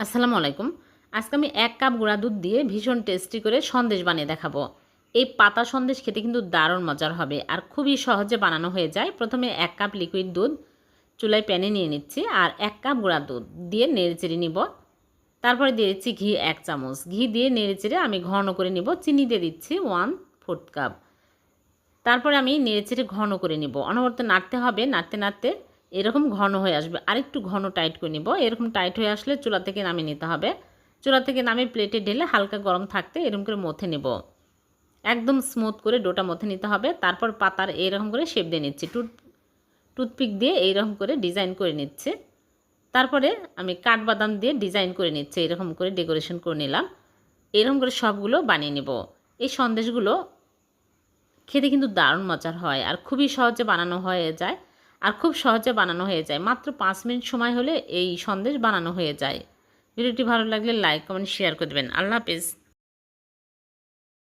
আসসালামু আলাইকুম। আজকে আমি এক কাপ গুঁড়া দুধ দিয়ে ভীষণ টেস্টি করে সন্দেশ বানিয়ে দেখাবো। এই পাতা সন্দেশ খেতে কিন্তু দারুণ মজার হবে আর খুবই সহজে বানানো হয়ে যায়। প্রথমে এক কাপ লিকুইড দুধ চুলায় প্যানে নিয়ে নিচ্ছি আর এক কাপ গুঁড়া দুধ দিয়ে নেড়ে চেড়ে নিব। তারপরে দিয়ে দিচ্ছি ঘি এক চামচ। ঘি দিয়ে নেড়ে চেড়ে আমি ঘন করে নিব। চিনি দিয়ে দিচ্ছি ওয়ান ফোর্থ কাপ তারপরে আমি নেড়ে চেড়ে ঘন করে নিব। অনবরত নাড়তে হবে। নাড়তে নাড়তে এরকম ঘন হয়ে আসবে। আরেকটু ঘন টাইট করে নিব। এরকম টাইট হয়ে আসলে চুলা থেকে নামিয়ে নিতে হবে। চুলা থেকে নামিয়ে প্লেটে ঢেলে হালকা গরম থাকতে এরকম করে মথে নেব। একদম স্মুথ করে ডোটা মথে নিতে হবে। তারপর পাতার এইরকম করে শেপ দিয়ে নিচ্ছি। টুথ টুথপিক দিয়ে এইরকম করে ডিজাইন করে নিচ্ছে। তারপরে আমি কাঠবাদাম দিয়ে ডিজাইন করে নিচ্ছে। এরকম করে ডেকোরেশন করে নিলাম। এরকম করে সবগুলো বানিয়ে নেব। এই সন্দেশগুলো খেতে কিন্তু দারুণ মজার হয় আর খুবই সহজে বানানো হয়ে যায়। আর খুব সহজে বানানো হয়ে যায়। মাত্র পাঁচ মিনিট সময় হলে এই সন্দেশ বানানো হয়ে যায়। ভিডিওটি ভালো লাগলে লাইক কমেন্ট শেয়ার করে দেবেন। আল্লাহ হাফিজ।